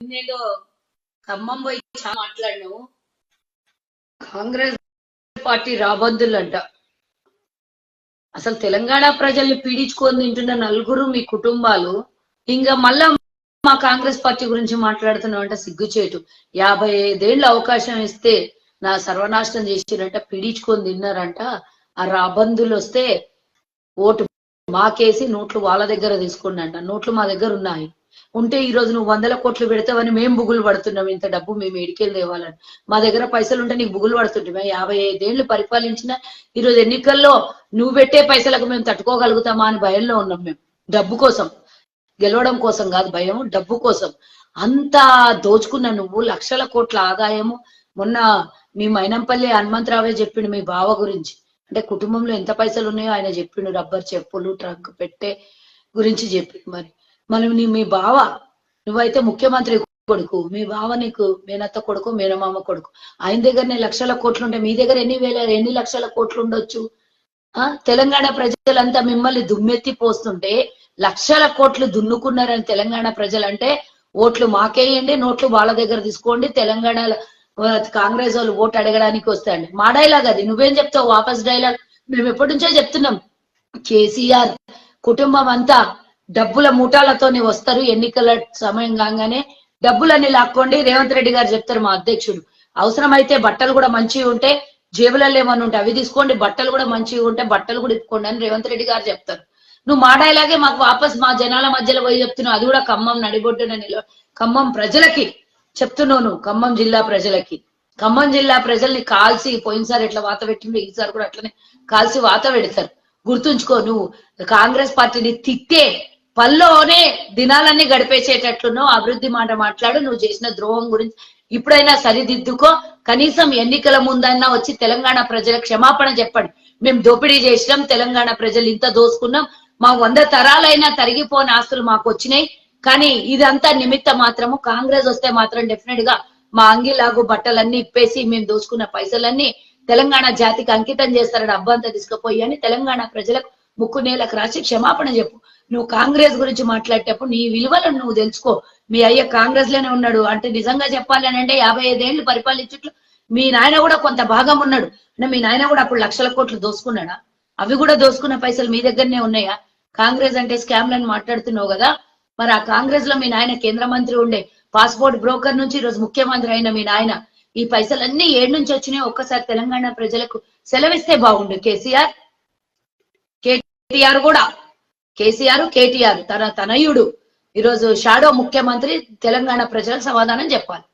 నేదో ఖమ్మం పోయి చాలా మాట్లాడినావు. కాంగ్రెస్ పార్టీ రాబందులంట అసలు తెలంగాణ ప్రజల్ని పీడించుకొని తింటున్న నలుగురు మీ కుటుంబాలు ఇంకా మళ్ళా మా కాంగ్రెస్ పార్టీ గురించి మాట్లాడుతున్నావు అంటే సిగ్గుచేటు. యాభై ఐదేళ్ళు అవకాశం ఇస్తే నా సర్వనాశనం చేసిరంట పీడించుకొని తిన్నారంట. ఆ రాబందులు వస్తే ఓటు మాకేసి నోట్లు వాళ్ళ దగ్గర తీసుకోండి అంట నోట్లు మా దగ్గర ఉన్నాయి. ఉంటే ఈ రోజు నువ్వు వందల కోట్లు పెడతావని మేము బుగులు పడుతున్నాం. ఇంత డబ్బు మేము ఎడికెళ్ళి తేవాలని. మా దగ్గర పైసలు ఉంటే నీకు బుగులు పడుతుంటే యాభై ఐదేళ్ళు పరిపాలించిన ఈ రోజు ఎన్నికల్లో నువ్వు పెట్టే పైసలకు మేము తట్టుకోగలుగుతామా అని భయంలో ఉన్నాం మేము. డబ్బు కోసం. గెలవడం కోసం కాదు భయం డబ్బు కోసం. అంత దోచుకున్న నువ్వు లక్షల కోట్ల ఆదాయము. మొన్న మీ మైనంపల్లి హనుమంతరావే చెప్పిండు మీ బావ గురించి. అంటే కుటుంబంలో ఎంత పైసలు ఉన్నాయో ఆయన చెప్పిండు. రబ్బర్ చెప్పులు ట్రక్ పెట్టే గురించి చెప్పిండు మరి. మనం నీ మీ బావ నువ్వైతే ముఖ్యమంత్రి కొడుకు. మీ బావ నీకు మేనత్త కొడుకు మేనమామ కొడుకు. ఆయన దగ్గరనే లక్షల కోట్లు ఉంటే మీ దగ్గర ఎన్ని వేల ఎన్ని లక్షల కోట్లు ఉండొచ్చు? ఆ? తెలంగాణ ప్రజలంతా మిమ్మల్ని దుమ్మెత్తి పోస్తుంటే లక్షల కోట్లు దున్నుకున్నారని తెలంగాణ ప్రజలంటే ఓట్లు మాకేయండి నోట్లు వాళ్ళ దగ్గర తీసుకోండి తెలంగాణ కాంగ్రెస్ వాళ్ళు ఓటు అడగడానికి వస్తాయండి. మా డైలాగ్ అది. నువ్వేం చెప్తావు? వాపస్ డైలాగ్ మేము ఎప్పటి నుంచో చెప్తున్నాం. కేసీఆర్ కుటుంబం అంతా డబ్బుల మూటాలతోనే వస్తారు. ఎన్నికల సమయం కాగానే డబ్బులన్నీ లాక్కోండి. రేవంత్ రెడ్డి గారు చెప్తారు మా అధ్యక్షుడు. అవసరమైతే బట్టలు కూడా మంచిగా ఉంటే జేబులలో ఏమన్నా ఉంటే అవి తీసుకోండి. బట్టలు కూడా మంచిగా ఉంటే బట్టలు కూడా ఇప్పుకోండి అని రేవంత్ రెడ్డి గారు చెప్తారు. నువ్వు మా మాకు వాపస్ మా జనాల మధ్యలో పోయి చెప్తున్నావు. అది కూడా ఖమ్మం నడిబొడ్డున నిలవ ఖమ్మం ప్రజలకి చెప్తున్నావు నువ్వు. ఖమ్మం జిల్లా ప్రజలకి. ఖమ్మం జిల్లా ప్రజల్ని కాల్సి పోయినసారి ఎట్లా వాత పెట్టిండు ఈసారి కూడా అట్లనే కాల్సి వాత పెడతారు. గుర్తుంచుకో నువ్వు కాంగ్రెస్ పార్టీని తిట్టే పల్లోనే దినాలన్నీ గడిపేసేటట్లున్నావు అభివృద్ధి మాట మాట్లాడు నువ్వు చేసిన ద్రోహం గురించి ఇప్పుడైనా సరిదిద్దుకో. కనీసం ఎన్నికల ముందన్నా వచ్చి తెలంగాణ ప్రజల క్షమాపణ చెప్పండి. మేము దోపిడీ చేసినాం తెలంగాణ ప్రజలు ఇంత దోసుకున్నాం. మా వంద తరాలైనా తరిగిపోని ఆస్తులు మాకు వచ్చినాయి. కానీ ఇదంతా నిమిత్త మాత్రము. కాంగ్రెస్ వస్తే మాత్రం డెఫినెట్గా మా అంగిలాగు బట్టలన్నీ ఇప్పేసి మేము దోసుకున్న పైసలన్నీ తెలంగాణ జాతికి అంకితం చేస్తారని అబ్బంతా తీసుకుపోయి అని తెలంగాణ ప్రజలకు ముక్కు నేలకు రాసి క్షమాపణ చెప్పు. నువ్వు కాంగ్రెస్ గురించి మాట్లాడేటప్పుడు నీ విలువలను నువ్వు తెలుసుకో. మీ అయ్య కాంగ్రెస్లోనే ఉన్నాడు. అంటే నిజంగా చెప్పాలి అని అంటే యాభై ఐదేళ్ళు పరిపాలించుట్లు. మీ నాయన కూడా కొంత భాగం ఉన్నాడు. అంటే మీ నాయన కూడా అప్పుడు లక్షల కోట్లు దోసుకున్నాడా? అవి కూడా దోసుకున్న పైసలు మీ దగ్గరనే ఉన్నాయా? కాంగ్రెస్ అంటే స్కామ్ లని మాట్లాడుతున్నావు కదా. మరి ఆ కాంగ్రెస్లో మీ నాయన కేంద్ర మంత్రి ఉండే. పాస్పోర్ట్ బ్రోకర్ నుంచి ఈరోజు రోజు ముఖ్యమంత్రి అయిన మీ నాయన. ఈ పైసలన్నీ ఏడు నుంచి వచ్చినాయి. ఒక్కసారి తెలంగాణ ప్రజలకు సెలవిస్తే బాగుండు. కేసీఆర్ కేటీఆర్ కూడా. కేసీఆర్ కేటీఆర్ తన తనయుడు. ఈరోజు షాడో ముఖ్యమంత్రి తెలంగాణ ప్రజలకు సమాధానం చెప్పాలి.